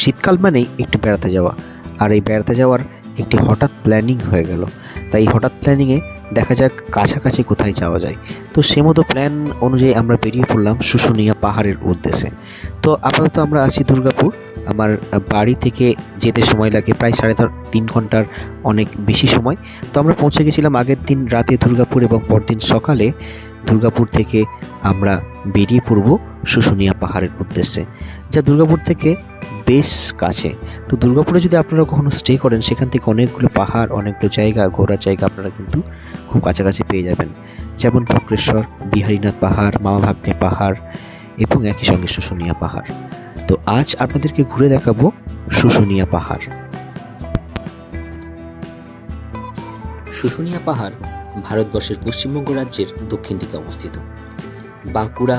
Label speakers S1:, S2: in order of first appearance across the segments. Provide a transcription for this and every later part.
S1: শীতকাল মানেই একটু বেড়াতে যাওয়া। আর এই বেড়াতে যাওয়ার একটি হঠাৎ প্ল্যানিং হয়ে গেল। তাই হঠাৎ প্ল্যানিংয়ে দেখা যাক কাছাকাছি কোথায় যাওয়া যায়। তো সে মতো প্ল্যান অনুযায়ী আমরা বেরিয়ে পড়লাম শুশুনিয়া পাহাড়ের উদ্দেশ্যে। তো আপাতত আমরা আছি দুর্গাপুর। আমার বাড়ি থেকে যেতে সময় লাগে প্রায় সাড়ে তিন ঘণ্টার অনেক বেশি সময়। তো আমরা পৌঁছে গেছিলাম আগের দিন রাতে দুর্গাপুর এবং পরদিন সকালে দুর্গাপুর থেকে আমরা বেরিয়ে পড়ব শুশুনিয়া পাহাড়ের উদ্দেশ্যে। যা দুর্গাপুর থেকে বেশ কাছে। তো দুর্গাপুরে যদি আপনারা কখনো স্টে করেন, সেখান থেকে অনেকগুলো পাহাড়, অনেকগুলো জায়গা, ঘোরার জায়গা আপনারা কিন্তু খুব কাছাকাছি পেয়ে যাবেন। যেমন বক্রেশ্বর বিহারীনাথ পাহাড়, মামা ভাগ্নে পাহাড় এবং একই সঙ্গে শুশুনিয়া পাহাড়। তো আজ আপনাদেরকে ঘুরে দেখাবো শুশুনিয়া পাহাড়। শুশুনিয়া পাহাড় ভারতবর্ষের পশ্চিমবঙ্গ রাজ্যের দক্ষিণ দিকে অবস্থিত। বাঁকুড়া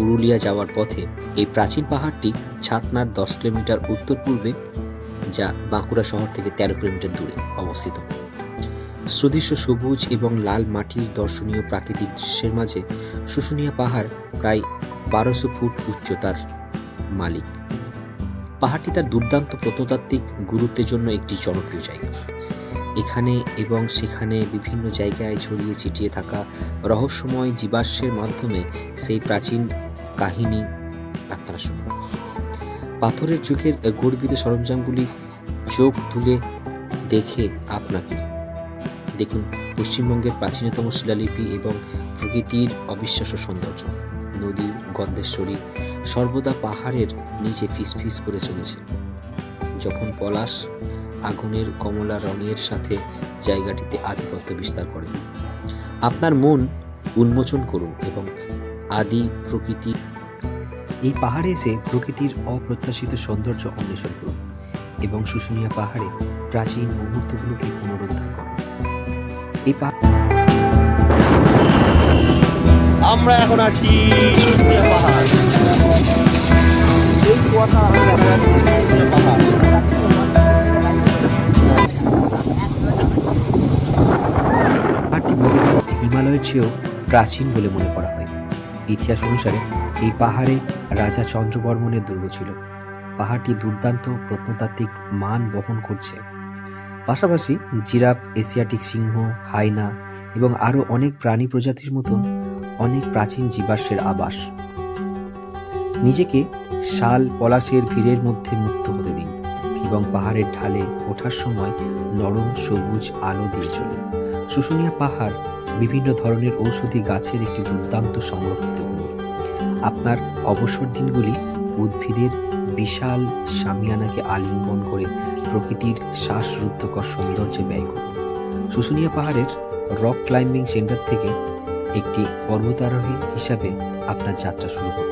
S1: পুরুলিয়া যাওয়ার পথে এই প্রাচীন পাহাড়টি ছাতনার দশ কিলোমিটার উত্তর পূর্বে, যা বাঁকুড়া শহর থেকে তেরো কিলোমিটার দূরে অবস্থিত। সুদৃশ্য সবুজ এবং লাল মাটির দর্শনীয় প্রাকৃতিক দৃশ্যের মাঝে শুশুনিয়া পাহাড় প্রায় বারোশো ফুট উচ্চতার মালিক। পাহাড়টি তার দুর্দান্ত প্রত্নতাত্ত্বিক গুরুত্বের জন্য একটি জনপ্রিয় জায়গা। এখানে এবং সেখানে বিভিন্ন জায়গায় ছড়িয়ে ছিটিয়ে থাকা রহস্যময় জীবাশ্মের মাধ্যমে সেই প্রাচীন কাহিনী আপনারা শুনুন। পাথরের যুগের গর্বিত সরঞ্জামগুলি চোখ তুলে দেখে আপনাকে। দেখুন, পশ্চিমবঙ্গের প্রাচীনতম শিলালিপি এবং প্রকৃতির অবিশ্বাস্য সৌন্দর্য। নদী, গন্ধেশ্বরী সর্বদা পাহাড়ের নিচে ফিসফিস করে চলেছে। যখন পলাশ আগুনের কমলা রঙের সাথে জায়গাটিতে আধিপত্য বিস্তার করে, আপনার মন উন্মোচন করুন এবং আদি প্রকৃতি। এই পাহাড়ে এসে প্রকৃতির অপ্রত্যাশিত সৌন্দর্য অন্বেষণ করুন এবং শুশুনিয়া পাহাড়ে প্রাচীন মুহূর্তগুলোকে পুনরুদ্ধার করুন। এই পাহাড়
S2: আমরা এখন আছি শুশুনিয়া পাহাড়। এই কুয়াশা আমরা দেখা যাচ্ছে শুশুনিয়া পাহাড়।
S1: হিমালয়ের চেয়েও প্রাচীন বলে মনে করা হয়। ইতিহাস অনুসারে এই পাহাড়ে রাজা চন্দ্রবর্মনের দুর্গ ছিল। পাহাড়টি দুর্দান্ত প্রত্নতাত্ত্বিক মান বহন করছে। পাশাপাশি জিরাফ, এশিয়াটিক সিংহ, হাইনা এবং আরও অনেক প্রাণী প্রজাতির মতন অনেক প্রাচীন জীবাশ্মের আবাস। নিজেকে শাল পলাশের ভিড়ের মধ্যে মুক্ত হতে দিন এবং পাহাড়ের ঢালে ওঠার সময় নরম সবুজ আলো দিয়ে চলুন। শুশুনিয়া পাহাড় বিভিন্ন ধরনের ঔষধি গাছের একটি দুর্দান্ত সংরক্ষিত ভূমি। আপনার অবসর দিনগুলি উদ্ভিদের বিশাল সামিয়ানাকে আলিঙ্গন করে প্রকৃতির শ্বাসরুদ্ধকর সৌন্দর্যে ব্যয় করুন শুশুনিয়া পাহাড়ের রক ক্লাইম্বিং সেন্টার থেকে একটি পর্বতারোহী হিসাবে আপনার যাত্রা শুরু করতে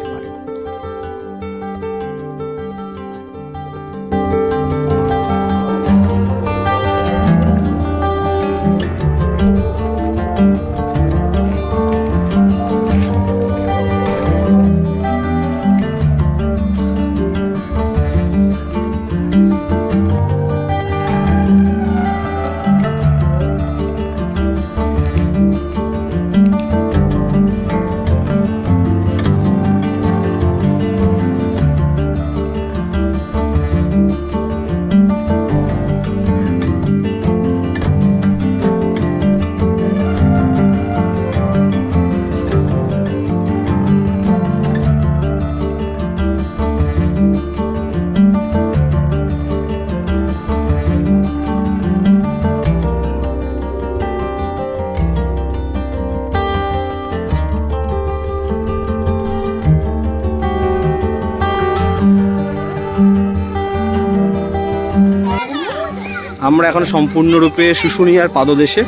S2: আমরা এখন সম্পূর্ণরূপে শুশুনিয়ার পাদদেশে।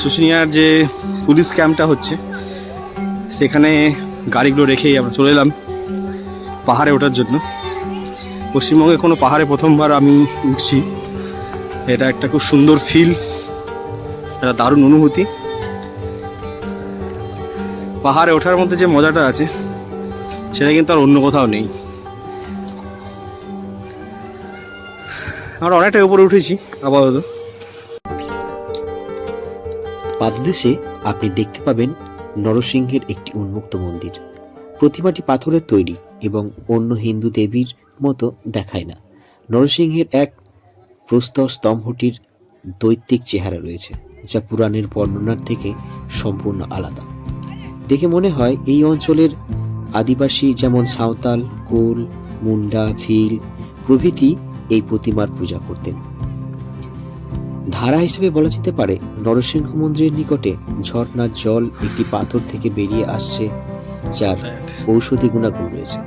S2: শুশুনিয়ার যে পুলিশ ক্যাম্পটা হচ্ছে, সেখানে গাড়িগুলো রেখেই আমরা চলে এলাম পাহাড়ে ওঠার জন্য। পশ্চিমবঙ্গে কোনো পাহাড়ে প্রথমবার আমি উঠছি। এটা একটা খুব সুন্দর ফিল একটা দারুণ অনুভূতি। পাহাড়ে ওঠার মধ্যে যে মজাটা আছে, সেটা কিন্তু আর অন্য কোথাও নেই। আমরা অনেকটা উপরে উঠেছি, আপাতত।
S1: পাদদেশে আপনি দেখতে পাবেন নরসিংহের একটি উন্মুক্ত মন্দির। প্রতিমাটি পাথরের তৈরি এবং অন্য হিন্দু দেবীর মতো দেখায় না। নরসিংহের এক প্রস্তর স্তম্ভটির দৈত্বিক চেহারা রয়েছে, যা পুরাণের বর্ণনার থেকে সম্পূর্ণ আলাদা। দেখে মনে হয় এই অঞ্চলের আদিবাসী যেমন সাঁওতাল, কোল, মুন্ডা ভিল প্রভৃতি এই প্রতিমার পূজা করতেন। ধারা হিসেবে বলা যেতে পারে, নরসিংহ মন্দিরের নিকটে ঝর্ণার জল একটি পাথর থেকে বেরিয়ে আসছে, যার ঔষধি গুণাগুণ রয়েছে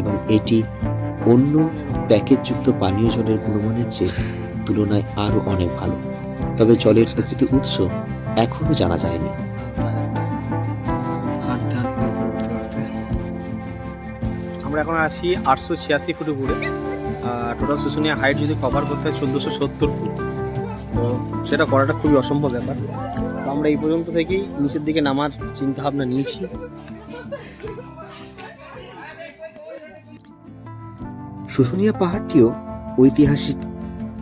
S1: এবং এটি অন্য প্যাকেটযুক্ত পানীয় জলের গুণমানের চেয়ে তুলনায় আরও অনেক ভালো। তবে জলের প্রকৃত উৎস এখনও জানা যায়নি।
S2: আমরা এখন আছি আটশো ছিয়াশি ফুট উপরে। টোটাল শুশুনিয়া হাইট যদি কভার করতে হয় চোদ্দোশো সত্তর ফুট তো সেটা করাটা খুবই অসম্ভব ব্যাপার। তো আমরা এই পর্যন্ত থেকেই নিচের দিকে নামার চিন্তা ভাবনা নিয়েছি।
S1: শুশুনিয়া পাহাড়টিও ঐতিহাসিক,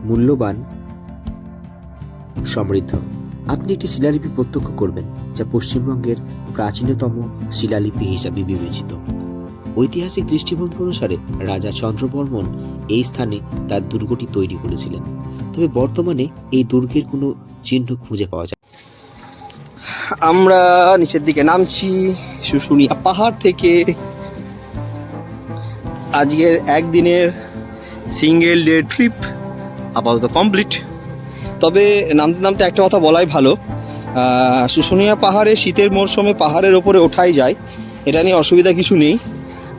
S1: মূল্যবান, সমৃদ্ধ। আপনি একটি শিলালিপি প্রত্যক্ষ করবেন, যা পশ্চিমবঙ্গের প্রাচীনতম শিলালিপি হিসাবে বিবেচিত। ঐতিহাসিক দৃষ্টিভঙ্গি অনুসারে রাজা চন্দ্রবর্মন এই স্থানে তার দুর্গটি তৈরি করেছিলেন। তবে বর্তমানে এই দুর্গের কোনো চিহ্ন খুঁজে পাওয়া যায়।
S2: আমরা নিচের দিকে নামছি শুশুনিয়া পাহাড় থেকে। আজকের একদিনের সিঙ্গেল ডে ট্রিপ আপাতত কমপ্লিট তবে নামতে নামতে একটা কথা বলাই ভালো। শুশুনিয়া পাহাড়ে শীতের মরশুমে পাহাড়ের ওপরে ওঠাই যায়। এটা নিয়ে অসুবিধা কিছু নেই।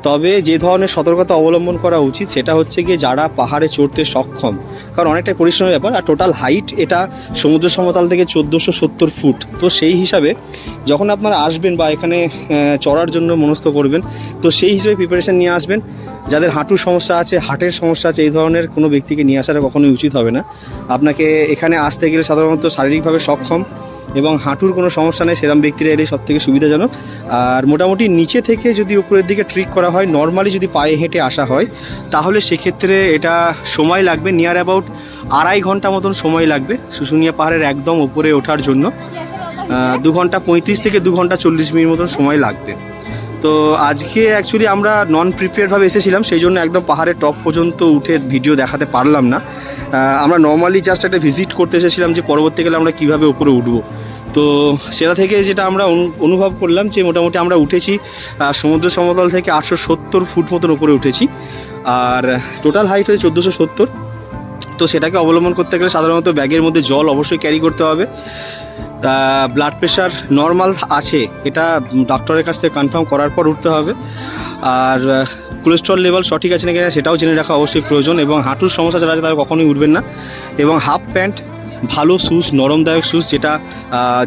S2: তবে যে ধরনের সতর্কতা অবলম্বন করা উচিত সেটা হচ্ছে গিয়ে যারা পাহাড়ে চড়তে সক্ষম। কারণ অনেকটাই পরিশ্রমের ব্যাপার, আর টোটাল হাইট এটা সমুদ্র সমতল থেকে চোদ্দোশো সত্তর ফুট। তো সেই হিসাবে যখন আপনারা আসবেন বা এখানে চড়ার জন্য মনস্থ করবেন, তো সেই হিসেবে প্রিপারেশন নিয়ে আসবেন। যাদের হাঁটুর সমস্যা আছে হার্টের সমস্যা আছে, এই ধরনের কোনো ব্যক্তিকে নিয়ে আসাটা কখনোই উচিত হবে না। আপনাকে এখানে আসতে গেলে সাধারণত শারীরিকভাবে সক্ষম এবং হাঁটুর কোনো সমস্যা নেই সেরকম ব্যক্তিরা এলে সব থেকে সুবিধাজনক। আর মোটামুটি নিচে থেকে যদি উপরের দিকে ট্রিক করা হয় নর্মালি যদি পায়ে হেঁটে আসা হয়, তাহলে সেক্ষেত্রে এটা সময় লাগবে নিয়ার অ্যাবাউট আড়াই ঘণ্টা মতন সময় লাগবে শুশুনিয়া পাহাড়ের একদম উপরে ওঠার জন্য। দু ঘণ্টা পঁয়ত্রিশ থেকে দু ঘণ্টা চল্লিশ মিনিট মতন সময় লাগবে। তো আজকে অ্যাকচুয়ালি আমরা নন প্রিপেয়ারভাবে এসেছিলাম, সেই জন্য একদম পাহাড়ের টপ পর্যন্ত উঠে ভিডিও দেখাতে পারলাম না। আমরা নর্মালি জাস্ট একটা ভিজিট করতে এসেছিলাম যে পরবর্তীকালে আমরা কীভাবে উপরে উঠবো। তো সেটা থেকে যেটা আমরা অনু- অনুভব করলাম যে মোটামুটি আমরা উঠেছি সমুদ্র সমতল থেকে আটশো সত্তর ফুট মতন উপরে উঠেছি। আর টোটাল হাইট হয়েছে চোদ্দোশো সত্তর। তো সেটাকে অবলম্বন করতে গেলে সাধারণত ব্যাগের মধ্যে জল অবশ্যই ক্যারি করতে হবে। ব্লাড প্রেশার নর্মাল আছে, এটা ডক্টরের কাছ থেকে কনফার্ম করার পর উঠতে হবে। আর কোলেস্ট্রল লেভেল সঠিক আছে নাকি সেটাও জেনে রাখা অবশ্যই প্রয়োজন এবং হাঁটুর সমস্যা যারা আছে তারা কখনোই উঠবেন না। এবং হাফ প্যান্ট ভালো শুজ নরমদায়ক শুজ যেটা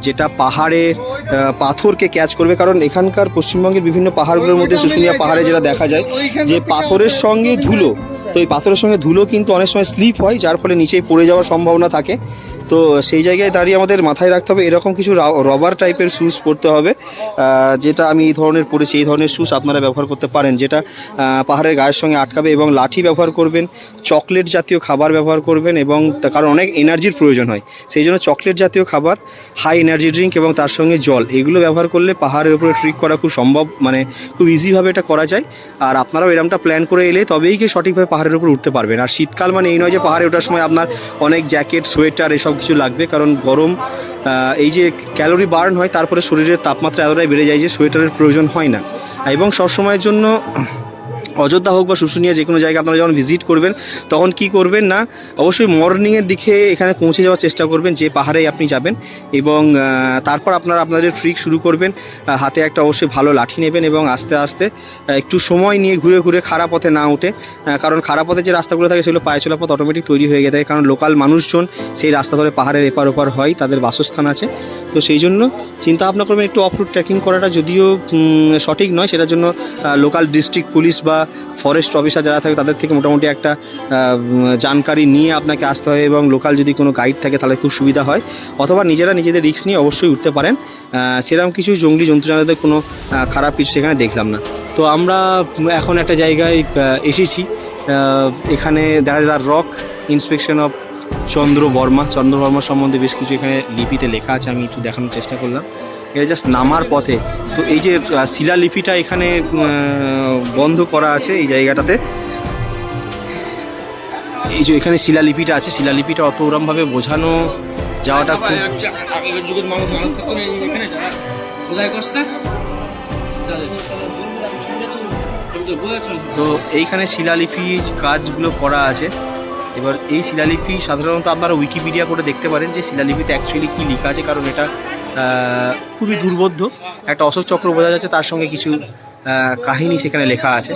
S2: যেটা পাহাড়ে পাথরকে ক্যাচ করবে। কারণ এখানকার পশ্চিমবঙ্গের বিভিন্ন পাহাড়গুলোর মধ্যে শুশুনিয়া পাহাড়ে যেটা দেখা যায়, যে পাথরের সঙ্গে ধুলো তো এই পাথরের সঙ্গে ধুলো কিন্তু অনেক সময় স্লিপ হয়, যার ফলে নিচেই পড়ে যাওয়ার সম্ভাবনা থাকে। তো সেই জায়গায় দাঁড়িয়ে আমাদের মাথায় রাখতে হবে, এরকম কিছু রবার টাইপের শুজ পরতে হবে যেটা আমি এই ধরনের পরেছি, এই ধরনের শুজ আপনারা ব্যবহার করতে পারেন, যেটা পাহাড়ের গায়ের সঙ্গে আটকাবে এবং লাঠি ব্যবহার করবেন চকলেট জাতীয় খাবার ব্যবহার করবেন এবং কারণ অনেক এনার্জির প্রয়োজন হয়। সেই জন্য চকলেট জাতীয় খাবার হাই এনার্জি ড্রিঙ্ক এবং তার সঙ্গে জল, এগুলো ব্যবহার করলে পাহাড়ের উপরে ট্রিক করা খুব সম্ভব মানে খুব ইজিভাবে এটা করা যায়। আর আপনারাও এরমটা প্ল্যান করে এলে তবেই কি সঠিকভাবে পাহাড়ের উপর উঠতে পারবেন আর শীতকাল মানে এই নয় যে পাহাড়ে ওঠার সময় আপনার অনেক জ্যাকেট, সোয়েটার এসব কিছু লাগবে। কারণ গরম এই যে ক্যালোরি বার্ন হয়, তারপরে শরীরের তাপমাত্রা এতটাই বেড়ে যায় যে সোয়েটারের প্রয়োজন হয় না। এবং সবসময়ের জন্য অযোধ্যা হোক বা শুশুনিয়া, যে কোনো জায়গায় আপনারা যখন ভিজিট করবেন, তখন কি করবেন না, অবশ্যই মর্নিংয়ের দিকে এখানে পৌঁছে যাওয়ার চেষ্টা করবেন, যে পাহাড়ে আপনি যাবেন এবং তারপর আপনারা আপনাদের ট্রিক শুরু করবেন হাতে একটা অবশ্যই ভালো লাঠি নেবেন এবং আস্তে আস্তে একটু সময় নিয়ে ঘুরে ঘুরে খারাপ পথে না উঠে কারণ খারাপ পথে যে রাস্তাগুলো থাকে সেগুলো পায়ে চলা পথ অটোমেটিক তৈরি হয়ে গিয়ে থাকে কারণ লোকাল মানুষজন সেই রাস্তা ধরে পাহাড়ের এপার ওপার হয়, তাদের বাসস্থান আছে। তো সেই জন্য চিন্তা ভাবনা করবেন, একটু অফ রুট ট্রেকিং করাটা যদিও সঠিক নয়, সেটার জন্য লোকাল ডিস্ট্রিক্ট পুলিশ বা ফরেস্ট অফিসার যারা থাকে তাদের থেকে মোটামুটি একটা জানকারি নিয়ে আপনাকে আসতে হয় এবং লোকাল যদি কোনো গাইড থাকে তাহলে খুব সুবিধা হয়। অথবা নিজেরা নিজেদের রিস্ক নিয়ে অবশ্যই উঠতে পারেন। সেরকম কিছু জঙ্গলি জন্তু জানোয়ারদের কোনো খারাপ কিছু সেখানে দেখলাম না। তো আমরা এখন একটা জায়গায় এসেছি। এখানে দেখা যায় rock inspection of Chandra Varma Chandra Varma সম্বন্ধে বেশ কিছু এখানে লিপিতে লেখা আছে, আমি একটু দেখানোর চেষ্টা করলাম। এটা জাস্ট নামার পথে। তো এই যে শিলালিপিটা এখানে বন্ধ করা আছে এই জায়গাটাতে। এই যে এখানে শিলালিপিটা আছে, শিলালিপিটা অত ওরমভাবে বোঝানো যাওয়াটা খুব তো এইখানে শিলালিপি কাজগুলো করা আছে। এবার এই শিলালিপি সাধারণত আপনারা উইকিপিডিয়া করে দেখতে পারেন যে শিলালিপিতে অ্যাকচুয়ালি কী লেখা আছে, কারণ এটা খুবই দুর্বোধ্য। একটা অশোক চক্র বোঝা যাচ্ছে তার সঙ্গে কিছু কাহিনী সেখানে লেখা আছে।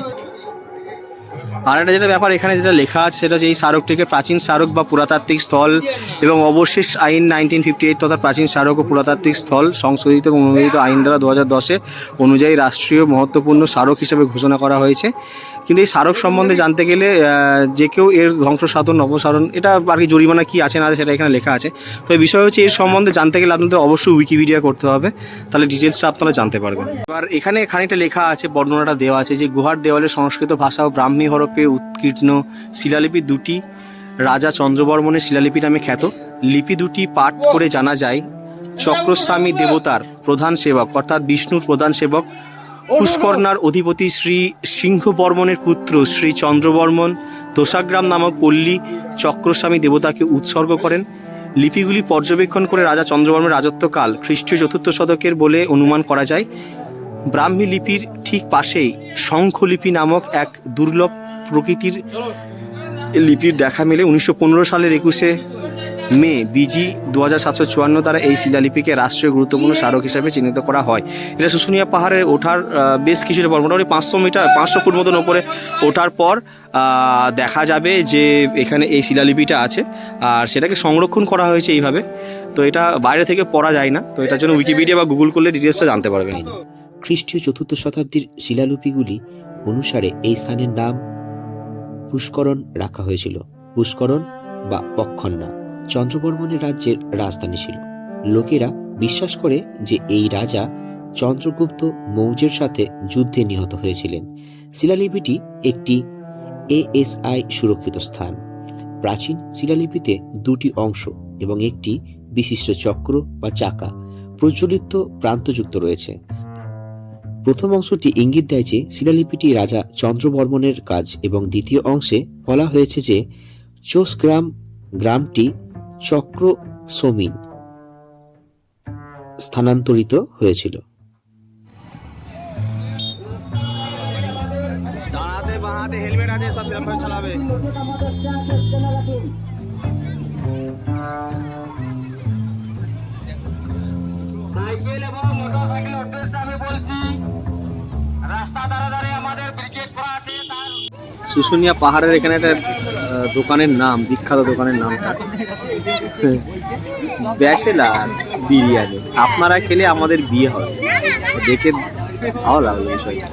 S2: আর একটা যেটা ব্যাপার এখানে যেটা লেখা আছে সেটা হচ্ছে এই স্মারকটিকে প্রাচীন স্মারক বা পুরাতাত্ত্বিক স্থল এবং অবশেষ আইন নাইনটিন ফিফটি এইট তথা প্রাচীন স্মারক ও পুরাতাত্ত্বিক স্থল সংশোধিত এবং অনুমোদিত আইন দ্বারা দু হাজার দশে অনুযায়ী রাষ্ট্রীয় মহত্বপূর্ণ স্মারক হিসেবে ঘোষণা করা হয়েছে। কিন্তু এই স্মারক সম্বন্ধে জানতে গেলে যে কেউ এর ধ্বংস সাধন অপসারণ এটা আর কি জরিমানা কি আছে না আছে সেটা এখানে লেখা আছে। তো এই বিষয় হচ্ছে এর সম্বন্ধে জানতে গেলে আপনাদের অবশ্যই উইকিপিডিয়া করতে হবে। তাহলে ডিটেলসটা আপনারা জানতে পারবেন। এবার এখানে খানিকটা লেখা আছে, বর্ণনাটা দেওয়া আছে যে গুহার দেওয়ালে সংস্কৃত ভাষা ও ব্রাহ্মী হরপে উৎকীর্ণ শিলালিপি দুটি, রাজা চন্দ্রবর্মনের শিলালিপি নামে খ্যাত। লিপি দুটি পাঠ করে জানা যায়, চক্রস্বামী দেবতার প্রধান সেবক, অর্থাৎ বিষ্ণুর প্রধান সেবক পুষ্করণার অধিপতি শ্রী সিংহ বর্মনের পুত্র শ্রী চন্দ্রবর্মন দোসাগ্রাম নামক পল্লী চক্রস্বামী দেবতাকে উৎসর্গ করেন। লিপিগুলি পর্যবেক্ষণ করে রাজা চন্দ্রবর্মের রাজত্বকাল খ্রিস্টীয় চতুর্থ শতকের বলে অনুমান করা যায়। ব্রাহ্মী লিপির ঠিক পাশেই শঙ্খলিপি নামক এক দুর্লভ প্রকৃতির লিপির দেখা মেলে। উনিশশো পনেরো সালের একুশে মে, বিজি দু হাজার সাতশো চুয়ান্ন দ্বারা এই শিলালিপিকে রাষ্ট্রীয় গুরুত্বপূর্ণ স্মারক হিসাবে চিহ্নিত করা হয়। এটা শুশুনিয়া পাহাড়ে ওঠার বেশ কিছুটা পর, মোটামুটি পাঁচশো মিটার, পাঁচশো ফুট মতন ওপরে ওঠার পর দেখা যাবে যে এখানে এই শিলালিপিটা আছে। আর সেটাকে সংরক্ষণ করা হয়েছে এইভাবে। তো এটা বাইরে থেকে পড়া যায় না। তো এটার জন্য উইকিপিডিয়া বা গুগল করলে ডিটেলসটা জানতে পারবেন।
S1: খ্রিস্টীয় চতুর্থ শতাব্দীর শিলালিপিগুলি অনুসারে এই স্থানের নাম পুষ্করণ রাখা হয়েছিল। পুষ্করণ বা পক্ষন্না। চন্দ্রবর্মনের রাজ্যের রাজধানী ছিল। লোকেরা বিশ্বাস করে যে এই রাজা চন্দ্রগুপ্ত মৌর্যের সাথে যুদ্ধে নিহত হয়েছিলেন। শিলালিপিটি একটি এএসআই সুরক্ষিত স্থান। প্রাচীন শিলালিপিতে দুটি অংশ এবং একটি বিশিষ্ট চক্র বা চাকা প্রচলিত প্রান্তযুক্ত রয়েছে। প্রথম অংশটি ইঙ্গিত দেয় যে শিলালিপিটি রাজা চন্দ্রবর্মনের কাজ এবং দ্বিতীয় অংশে বলা হয়েছে যে চোসগ্রাম গ্রামটি চক্র সমিন স্থানান্তরিত হয়েছিল।
S2: ডানাতে বাঁহাতে হেলমেট আছে সব সেরকম ভাবে চালাবে।
S3: সাইকেল এবং মোটর উদ্দেশ্যে আমি বলছি রাস্তা ধারে ধারে আমাদের ব্রিগেড করা আছে তার
S2: শুশুনিয়া পাহাড়ের এখানে একটা দোকানের নাম, বিখ্যাত দোকানের নামটা ব্যাচেলার বিরিয়ানি। আপনারা খেলে আমাদের বিয়ে হবে। দেখে ভালো লাগল বিষয়টা।